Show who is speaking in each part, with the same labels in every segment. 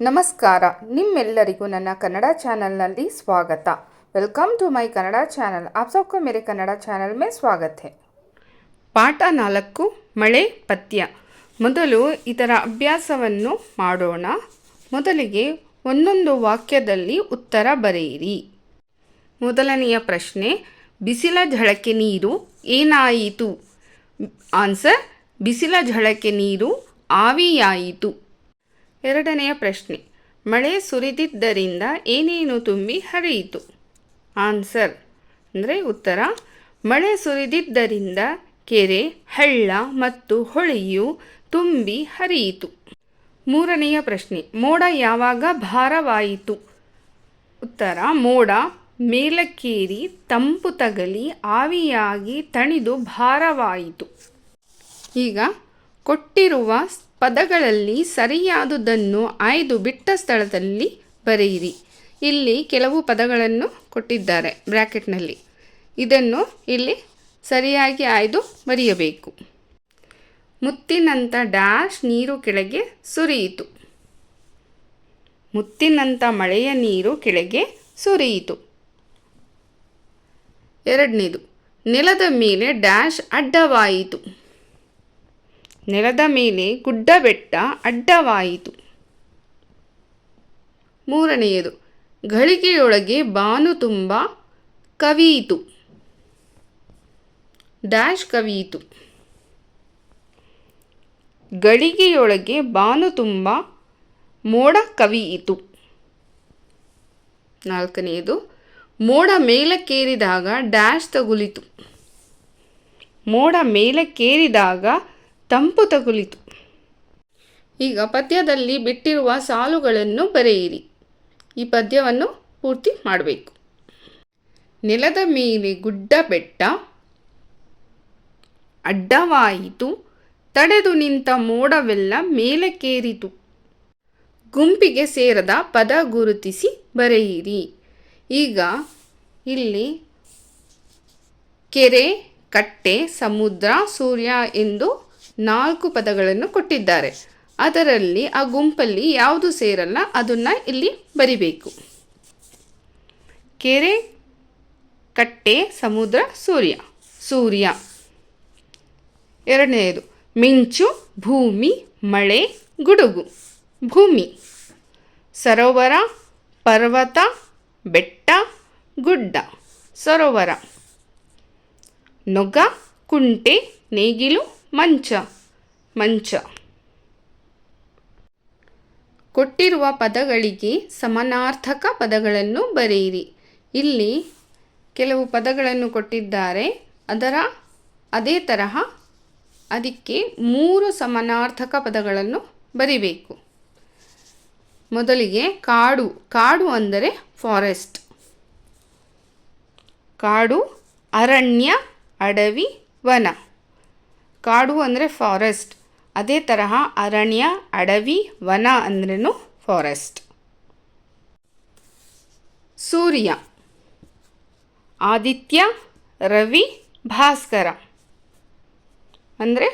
Speaker 1: ನಮಸ್ಕಾರ ನಿಮ್ಮೆಲ್ಲರಿಗೂ ನನ್ನ ಕನ್ನಡ ಚಾನಲ್ನಲ್ಲಿ ಸ್ವಾಗತ welcome to my Kannada channel app सबको मेरे ಕನ್ನಡ ಚಾನಲ್ में ಸ್ವಾಗತ है ಪಾಠ ನಾಲ್ಕು ಮಳೆ ಪದ್ಯ ಮೊದಲು ಇದರ ಅಭ್ಯಾಸವನ್ನು ಮಾಡೋಣ ಮೊದಲಿಗೆ ಒಂದೊಂದು ವಾಕ್ಯದಲ್ಲಿ ಉತ್ತರ ಬರೆಯಿರಿ ಮೊದಲನೆಯ ಪ್ರಶ್ನೆ ಬಿಸಿಲ ಝಳಕೆ ನೀರು ಏನಾಯಿತು ಆನ್ಸರ್ ಬಿಸಿಲ ಝಳಕೆ ನೀರು ಆವಿಯಾಯಿತು ಎರಡನೆಯ ಪ್ರಶ್ನೆ, ಮಳೆ ಸುರಿದಿದ್ದರಿಂದ ಏನೇನು ತುಂಬಿ ಹರಿಯಿತು? ಆನ್ಸರ್, ಅಂದರೆ ಉತ್ತರ, ಮಳೆ ಸುರಿದಿದ್ದರಿಂದ ಕೆರೆ, ಹಳ್ಳ ಮತ್ತು ಹೊಳೆಯು ತುಂಬಿ ಹರಿಯಿತು. ಮೂರನೆಯ ಪ್ರಶ್ನೆ, ಮೋಡ ಯಾವಾಗ ಭಾರವಾಯಿತು? ಉತ್ತರ, ಮೋಡ ಮೇಲಕ್ಕೇರಿ, ತಂಪು ತಗಲಿ, ಆವಿಯಾಗಿ ತಣಿದು ಭಾರವಾಯಿತು. ಈಗ ಕೊಟ್ಟಿರುವ ಪದಗಳಲ್ಲಿ ಸರಿಯಾದುದನ್ನು ಆಯ್ದು ಬಿಟ್ಟ ಸ್ಥಳದಲ್ಲಿ ಬರೆಯಿರಿ. ಇಲ್ಲಿ ಕೆಲವು ಪದಗಳನ್ನು ಕೊಟ್ಟಿದ್ದಾರೆ. ಬ್ರ್ಯಾಕೆಟ್ನಲ್ಲಿ ಇದನ್ನು ಇಲ್ಲಿ ಸರಿಯಾಗಿ ಆಯ್ದು ಬರೆಯಬೇಕು. ಮುತ್ತಿನಂಥ ಡ್ಯಾಶ್ ನೀರು ಕೆಳಗೆ ಸುರಿಯಿತು. ಮುತ್ತಿನಂಥ ಮಳೆಯ ನೀರು ಕೆಳಗೆ ಸುರಿಯಿತು. ಎರಡನೇದು. ನೆಲದ ಮೇಲೆ ಡ್ಯಾಶ್ ಅಡ್ಡವಾಯಿತು. ನೆಲದ ಮೇಲೆ ಗುಡ್ಡ ಬೆಟ್ಟ ಅಡ್ಡವಾಯಿತು. ಮೂರನೆಯದು ಗಳಿಗೆಯೊಳಗೆ ಬಾನು ತುಂಬ ಕವಿಯಿತು. ಡ್ಯಾಶ್ ಕವಿಯಿತು. ಗಳಿಗೆಯೊಳಗೆ ಬಾನು ತುಂಬ ಮೋಡ ಕವಿಯಿತು. ನಾಲ್ಕನೆಯದು, ಮೋಡ ಮೇಲಕ್ಕೇರಿದಾಗ ಡ್ಯಾಶ್ ತಗುಲಿತು. ಮೋಡ ಮೇಲಕ್ಕೇರಿದಾಗ ತಂಪು ತಗುಲಿತು. ಈಗ ಪದ್ಯದಲ್ಲಿ ಬಿಟ್ಟಿರುವ ಸಾಲುಗಳನ್ನು ಬರೆಯಿರಿ. ಈ ಪದ್ಯವನ್ನು ಪೂರ್ತಿ ಮಾಡಬೇಕು. ನೆಲದ ಮೇಲೆ ಗುಡ್ಡ ಬೆಟ್ಟ, ಅಡ್ಡವಾಯಿತು. ತಡೆದು ನಿಂತ ಮೋಡವೆಲ್ಲ ಮೇಲಕ್ಕೇರಿತು. ಗುಂಪಿಗೆ ಸೇರದ ಪದ ಗುರುತಿಸಿ ಬರೆಯಿರಿ. ಈಗ ಇಲ್ಲಿ ಕೆರೆ, ಕಟ್ಟೆ, ಸಮುದ್ರ, ಸೂರ್ಯ ಎಂದು ನಾಲ್ಕು ಪದಗಳನ್ನು ಕೊಟ್ಟಿದ್ದಾರೆ. ಅದರಲ್ಲಿ ಆ ಗುಂಪಲ್ಲಿ ಯಾವುದು ಸೇರಲ್ಲ, ಅದನ್ನು ಇಲ್ಲಿ ಬರಿಬೇಕು. ಕೆರೆ, ಕಟ್ಟೆ, ಸಮುದ್ರ, ಸೂರ್ಯ. ಸೂರ್ಯ. ಎರಡನೆಯದು ಮಿಂಚು, ಭೂಮಿ, ಮಳೆ, ಗುಡುಗು. ಭೂಮಿ. ಸರೋವರ, ಪರ್ವತ, ಬೆಟ್ಟ, ಗುಡ್ಡ. ಸರೋವರ. ನೊಗ, ಕುಂಟೆ, ನೇಗಿಲು ಮಂಚ ಮಂಚ. ಕೊಟ್ಟಿರುವ ಪದಗಳಿಗೆ ಸಮಾನಾರ್ಥಕ ಪದಗಳನ್ನು ಬರೆಯಿರಿ. ಇಲ್ಲಿ ಕೆಲವು ಪದಗಳನ್ನು ಕೊಟ್ಟಿದ್ದಾರೆ. ಅದರ, ಅದೇ ತರಹ ಅದಕ್ಕೆ ಮೂರು ಸಮಾನಾರ್ಥಕ ಪದಗಳನ್ನು ಬರಿಬೇಕು. ಮೊದಲಿಗೆ ಕಾಡು ಕಾಡು ಅಂದರೆ ಫಾರೆಸ್ಟ್. ಕಾಡು, ಅರಣ್ಯ, ಅಡವಿ, ವನ. ಕಾಡು ಅಂದರೆ ಫಾರೆಸ್ಟ್ ಅದೇ ತರಹ ಅರಣ್ಯ, ಅಡವಿ, ವನ ಅಂದ್ರೂ ಫಾರೆಸ್ಟ್ ಸೂರ್ಯ. ಆದಿತ್ಯ, ರವಿ, ಭಾಸ್ಕರ. ಅಂದರೆ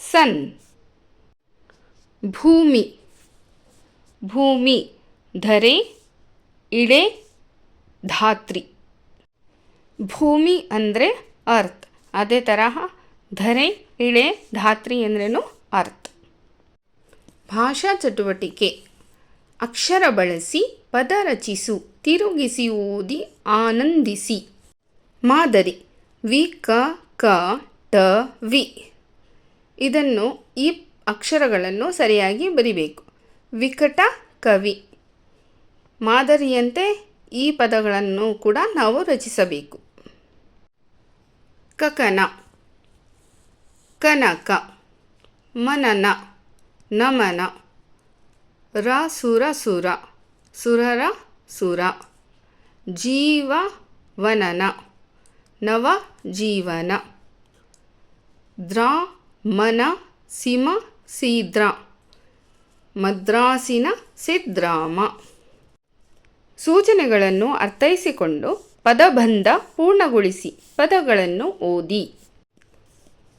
Speaker 1: ಸನ್ ಭೂಮಿ. ಭೂಮಿ, ಧರೆ, ಇಳೆ, ಧಾತ್ರಿ. ಭೂಮಿ ಅಂದರೆ ಅರ್ತ್ ಅದೇ ತರಹ ಧರೆ, ಇಳೆ, ಧಾತ್ರಿ ಅಂದ್ರೇನು ಅರ್ಥ. ಭಾಷಾ ಚಟುವಟಿಕೆ. ಅಕ್ಷರ ಬಳಸಿ, ಪದ ರಚಿಸು, ತಿರುಗಿಸಿ, ಓದಿ, ಆನಂದಿಸಿ. ಮಾದರಿ. ವಿ, ಕ ಕ, ಟ, ವಿ. ಇದನ್ನು ಈ ಅಕ್ಷರಗಳನ್ನು ಸರಿಯಾಗಿ ಬರಿಬೇಕು. ವಿಕಟ ಕವಿ. ಮಾದರಿಯಂತೆ ಈ ಪದಗಳನ್ನು ಕೂಡ ನಾವು ರಚಿಸಬೇಕು. ಕಕನ. ಕನಕ, ಮನನ, ನಮನ ರಾಸುರ ಸುರ ಸುರ ಸುರರ ಸುರ ಜೀವ ವನನ ನವ ಜೀವನ ದ್ರ ಮನ ಸಿಮ ಸೀದ್ರ, ಮದ್ರಾಸಿನ ಸಿದ್ರಾಮ. ಸೂಚನೆಗಳನ್ನು ಅರ್ಥೈಸಿಕೊಂಡು ಪದಬಂಧ ಪೂರ್ಣಗೊಳಿಸಿ ಪದಗಳನ್ನು ಓದಿ.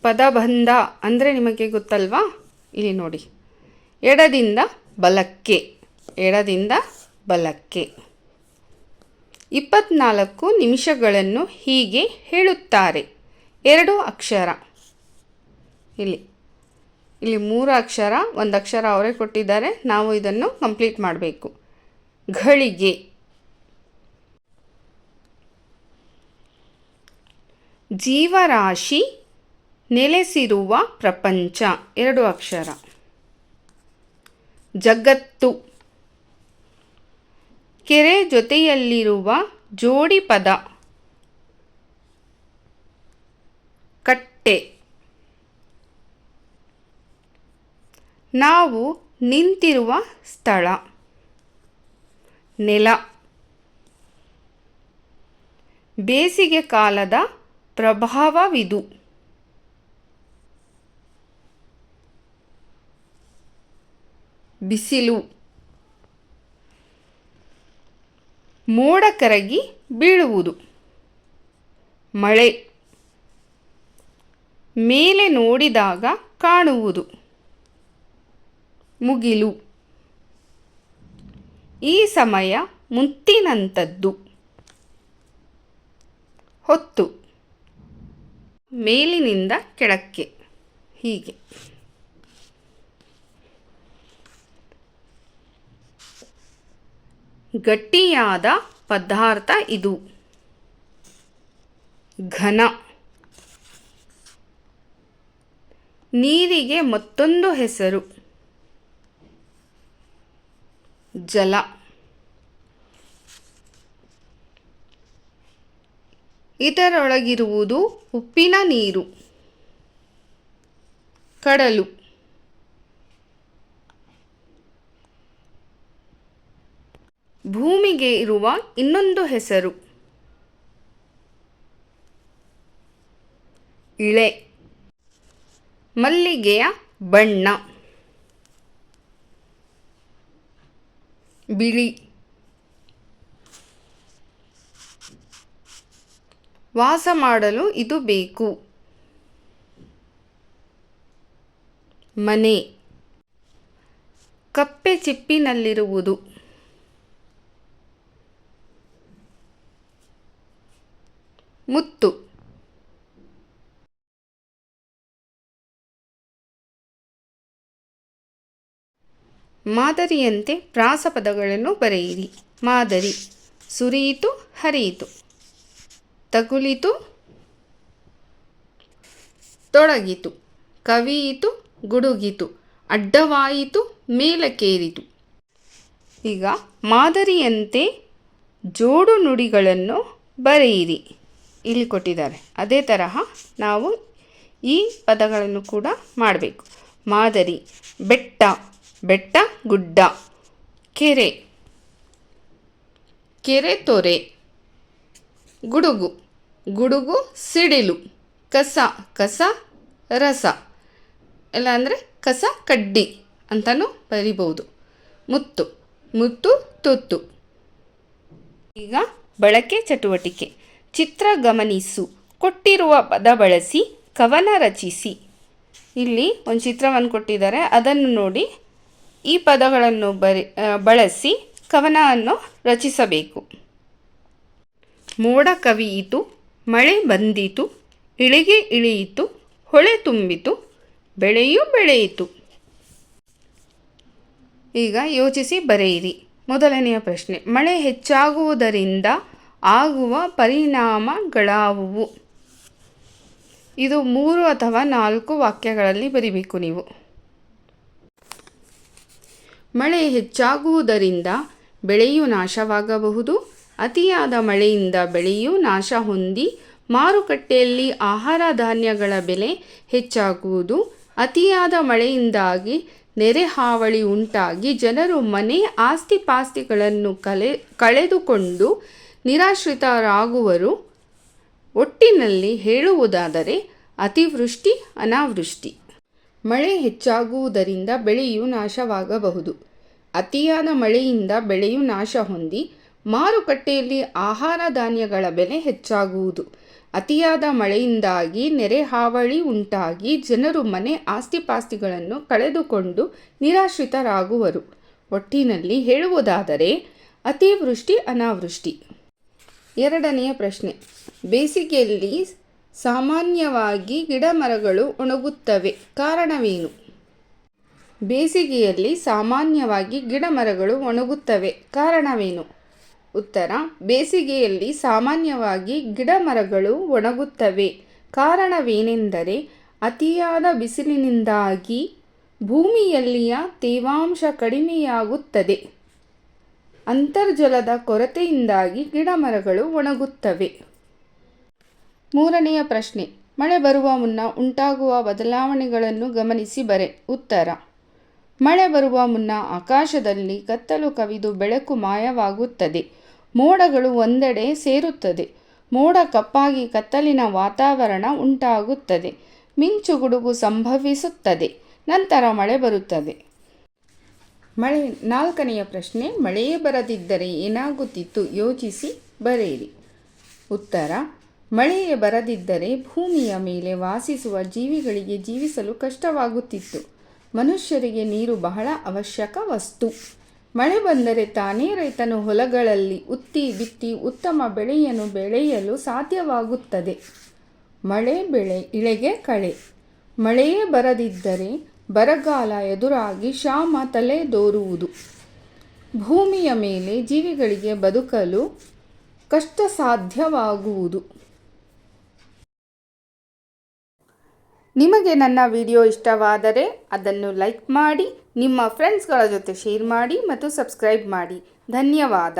Speaker 1: ಪದಬಂಧ ಅಂದರೆ ನಿಮಗೆ ಗೊತ್ತಲ್ವಾ? ಇಲ್ಲಿ ನೋಡಿ. ಎಡದಿಂದ ಬಲಕ್ಕೆ. ಎಡದಿಂದ ಬಲಕ್ಕೆ. ಇಪ್ಪತ್ನಾಲ್ಕು ನಿಮಿಷಗಳನ್ನು ಹೀಗೆ ಹೇಳುತ್ತಾರೆ. ಎರಡು ಅಕ್ಷರ. ಇಲ್ಲಿ. ಇಲ್ಲಿ ಮೂರು ಅಕ್ಷರ, ಒಂದು ಅಕ್ಷರ ಅವರೇ ಕೊಟ್ಟಿದ್ದಾರೆ. ನಾವು ಇದನ್ನು ಕಂಪ್ಲೀಟ್ ಮಾಡಬೇಕು. ಘಳಿಗೆ. ಜೀವರಾಶಿ ನೆಲೆಸಿರುವ ಪ್ರಪಂಚ. ಎರಡು ಅಕ್ಷರ. ಜಗತ್ತು. ಕೆರೆ ಜೊತೆಯಲ್ಲಿರುವ ಜೋಡಿ ಪದ. ಕಟ್ಟೆ. ನಾವು ನಿಂತಿರುವ ಸ್ಥಳ. ನೆಲ. ಬೇಸಿಗೆ ಕಾಲದ ಪ್ರಭಾವವಿದು. ಬಿಸಿಲು. ಮೋಡ ಕರಗಿ ಬೀಳುವುದು. ಮಳೆ. ಮೇಲೆ ನೋಡಿದಾಗ ಕಾಣುವುದು. ಮುಗಿಲು. ಈ ಸಮಯ ಮುತ್ತಿನಂತದ್ದು ಹೊತ್ತು. ಮೇಲಿನಿಂದ ಕೆಳಕ್ಕೆ. ಹೀಗೆ. ಗಟ್ಟಿಯಾದ ಪದಾರ್ಥ ಇದು. ಘನ. ನೀರಿಗೆ ಮತ್ತೊಂದು ಹೆಸರು. ಜಲ. ಇದರೊಳಗಿರುವುದು ಉಪ್ಪಿನ ನೀರು. ಕಡಲು. ಭೂಮಿಗೆ ಇರುವ ಇನ್ನೊಂದು ಹೆಸರು. ಇಳೆ. ಮಲ್ಲಿಗೆಯ ಬಣ್ಣ. ಬಿಳಿ. ವಾಸ ಮಾಡಲು ಇದು ಬೇಕು. ಮನೆ. ಕಪ್ಪೆ ಚಿಪ್ಪಿನಲ್ಲಿರುವುದು. ಮುತ್ತು. ಮಾದರಿಯಂತೆ ಪ್ರಾಸಪದಗಳನ್ನು ಬರೆಯಿರಿ. ಮಾದರಿ. ಸುರಿಯಿತು, ಹರಿಯಿತು. ತಗುಲಿತು, ತೊಡಗಿತು. ಕವಿಯಿತು, ಗುಡುಗಿತು. ಅಡ್ಡವಾಯಿತು, ಮೇಲಕ್ಕೇರಿತು. ಈಗ ಮಾದರಿಯಂತೆ ಜೋಡು ನುಡಿಗಳನ್ನು ಬರೆಯಿರಿ. ಇಲ್ಲಿ ಕೊಟ್ಟಿದ್ದಾರೆ. ಅದೇ ತರಹ ನಾವು ಈ ಪದಗಳನ್ನು ಕೂಡ ಮಾಡಬೇಕು. ಮಾದರಿ, ಬೆಟ್ಟ ಬೆಟ್ಟ, ಗುಡ್ಡ, ಕೆರೆ ಕೆರೆ ತೊರೆ, ಗುಡುಗು ಗುಡುಗು, ಸಿಡಿಲು, ಕಸ ಕಸ, ರಸ ಇಲ್ಲ ಅಂದರೆ ಕಸ, ಕಡ್ಡಿ ಅಂತಲೂ ಬರಿಬೋದು ಮುತ್ತು ಮುತ್ತು, ತುತ್ತು. ಈಗ ಬಳಕೆ ಚಟುವಟಿಕೆ. ಚಿತ್ರ ಗಮನಿಸು ಕೊಟ್ಟಿರುವ ಪದ ಬಳಸಿ ಕವನ ರಚಿಸಿ. ಇಲ್ಲಿ ಒಂದು ಚಿತ್ರವನ್ನು ಕೊಟ್ಟಿದ್ದಾರೆ. ಅದನ್ನು ನೋಡಿ ಈ ಪದಗಳನ್ನು ಬರಿ ಬಳಸಿ ಕವನವನ್ನು ರಚಿಸಬೇಕು. ಮೋಡ ಕವಿಯಿತು, ಮಳೆ ಬಂದಿತು, ಇಳಿಗೆ ಇಳಿಯಿತು, ಹೊಳೆ ತುಂಬಿತು, ಬೆಳೆಯೂ ಬೆಳೆಯಿತು. ಈಗ ಯೋಚಿಸಿ ಬರೆಯಿರಿ. ಮೊದಲನೆಯ ಪ್ರಶ್ನೆ, ಮಳೆ ಹೆಚ್ಚಾಗುವುದರಿಂದ ಆಗುವ ಪರಿಣಾಮಗಳಾವುವು? ಇದು ಮೂರು ಅಥವಾ ನಾಲ್ಕು ವಾಕ್ಯಗಳಲ್ಲಿ ಬರಿಬೇಕು ನೀವು. ಮಳೆ ಹೆಚ್ಚಾಗುವುದರಿಂದ ಬೆಳೆಯು ನಾಶವಾಗಬಹುದು. ಅತಿಯಾದ ಮಳೆಯಿಂದ ಬೆಳೆಯು ನಾಶ ಹೊಂದಿ ಮಾರುಕಟ್ಟೆಯಲ್ಲಿ ಆಹಾರ ಧಾನ್ಯಗಳ ಬೆಲೆ ಹೆಚ್ಚಾಗುವುದು. ಅತಿಯಾದ ಮಳೆಯಿಂದಾಗಿ ನೆರೆ ಹಾವಳಿ ಉಂಟಾಗಿ ಜನರು ಮನೆ ಆಸ್ತಿ ಪಾಸ್ತಿಗಳನ್ನು ಕಲೆ, ಕಳೆದುಕೊಂಡು ನಿರಾಶ್ರಿತರಾಗುವರು. ಒಟ್ಟಿನಲ್ಲಿ ಹೇಳುವುದಾದರೆ, ಅತಿವೃಷ್ಟಿ, ಅನಾವೃಷ್ಟಿ. ಮಳೆ ಹೆಚ್ಚಾಗುವುದರಿಂದ ಬೆಳೆಯು ನಾಶವಾಗಬಹುದು. ಅತಿಯಾದ ಮಳೆಯಿಂದ ಬೆಳೆಯು ನಾಶ ಹೊಂದಿ, ಮಾರುಕಟ್ಟೆಯಲ್ಲಿ ಆಹಾರ ಧಾನ್ಯಗಳ ಬೆಲೆ ಹೆಚ್ಚಾಗುವುದು. ಅತಿಯಾದ ಮಳೆಯಿಂದಾಗಿ ನೆರೆ ಹಾವಳಿ ಉಂಟಾಗಿ ಜನರು ಮನೆ ಆಸ್ತಿಪಾಸ್ತಿಗಳನ್ನು ಕಳೆದುಕೊಂಡು ನಿರಾಶ್ರಿತರಾಗುವರು. ಒಟ್ಟಿನಲ್ಲಿ ಹೇಳುವುದಾದರೆ, ಅತಿವೃಷ್ಟಿ, ಅನಾವೃಷ್ಟಿ. ಎರಡನೆಯ ಪ್ರಶ್ನೆ. ಬೇಸಿಗೆಯಲ್ಲಿ ಸಾಮಾನ್ಯವಾಗಿ ಗಿಡಮರಗಳು ಒಣಗುತ್ತವೆ. ಕಾರಣವೇನು? ಬೇಸಿಗೆಯಲ್ಲಿ ಸಾಮಾನ್ಯವಾಗಿ ಗಿಡಮರಗಳು ಒಣಗುತ್ತವೆ. ಕಾರಣವೇನು? ಉತ್ತರ. ಬೇಸಿಗೆಯಲ್ಲಿ ಸಾಮಾನ್ಯವಾಗಿ ಗಿಡಮರಗಳು ಒಣಗುತ್ತವೆ. ಕಾರಣವೇನೆಂದರೆ ಅತಿಯಾದ ಬಿಸಿಲಿನಿಂದಾಗಿ ಭೂಮಿಯಲ್ಲಿಯ ತೇವಾಂಶ ಕಡಿಮೆಯಾಗುತ್ತದೆ. ಅಂತರ್ಜಲದ ಕೊರತೆಯಿಂದಾಗಿ ಗಿಡ ಮರಗಳು ಒಣಗುತ್ತವೆ. ಮೂರನೆಯ ಪ್ರಶ್ನೆ, ಮಳೆ ಬರುವ ಮುನ್ನ ಉಂಟಾಗುವ ಬದಲಾವಣೆಗಳನ್ನು ಗಮನಿಸಿ ಬರೆ. ಉತ್ತರ, ಮಳೆ ಬರುವ ಮುನ್ನ ಆಕಾಶದಲ್ಲಿ ಕತ್ತಲು ಕವಿದು ಬೆಳಕು ಮಾಯವಾಗುತ್ತದೆ. ಮೋಡಗಳು ಒಂದೆಡೆ ಸೇರುತ್ತದೆ. ಮೋಡ ಕಪ್ಪಾಗಿ ಕತ್ತಲಿನ ವಾತಾವರಣ ಉಂಟಾಗುತ್ತದೆ. ಮಿಂಚು ಗುಡುಗು ಸಂಭವಿಸುತ್ತದೆ. ನಂತರ ಮಳೆ ಬರುತ್ತದೆ. ಮಳೆ, ನಾಲ್ಕನೆಯ ಪ್ರಶ್ನೆ ಮಳೆಯೇ ಬರದಿದ್ದರೆ ಏನಾಗುತ್ತಿತ್ತು? ಯೋಚಿಸಿ ಬರೆಯಿರಿ. ಉತ್ತರ ಮಳೆಯೇ ಬರದಿದ್ದರೆ ಭೂಮಿಯ ಮೇಲೆ ವಾಸಿಸುವ ಜೀವಿಗಳಿಗೆ ಜೀವಿಸಲು ಕಷ್ಟವಾಗುತ್ತಿತ್ತು. ಮನುಷ್ಯರಿಗೆ ನೀರು ಬಹಳ ಅವಶ್ಯಕ ವಸ್ತು. ಮಳೆ ಬಂದರೆ ತಾನೇ ರೈತನು ಹೊಲಗಳಲ್ಲಿ ಉತ್ತಿ ಬಿತ್ತಿ ಉತ್ತಮ ಬೆಳೆಯನ್ನು ಬೆಳೆಯಲು ಸಾಧ್ಯವಾಗುತ್ತದೆ. ಮಳೆ ಬೆಳೆ, ಇಳೆಗೆ ಕಳೆ. ಮಳೆಯೇ ಬರದಿದ್ದರೆ ಬರಗಾಲ ಎದುರಾಗಿ ಶಾಮ ತಲೆ ದೋರುವುದು. ಭೂಮಿಯ ಮೇಲೆ ಜೀವಿಗಳಿಗೆ ಬದುಕಲು ಕಷ್ಟ ಸಾಧ್ಯವಾಗುವುದು ನಿಮಗೆ ನನ್ನ ವಿಡಿಯೋ ಇಷ್ಟವಾದರೆ ಅದನ್ನು ಲೈಕ್ ಮಾಡಿ, ನಿಮ್ಮ ಫ್ರೆಂಡ್ಸ್ಗಳ ಜೊತೆ ಶೇರ್ ಮಾಡಿ ಮತ್ತು ಸಬ್ಸ್ಕ್ರೈಬ್ ಮಾಡಿ. ಧನ್ಯವಾದ.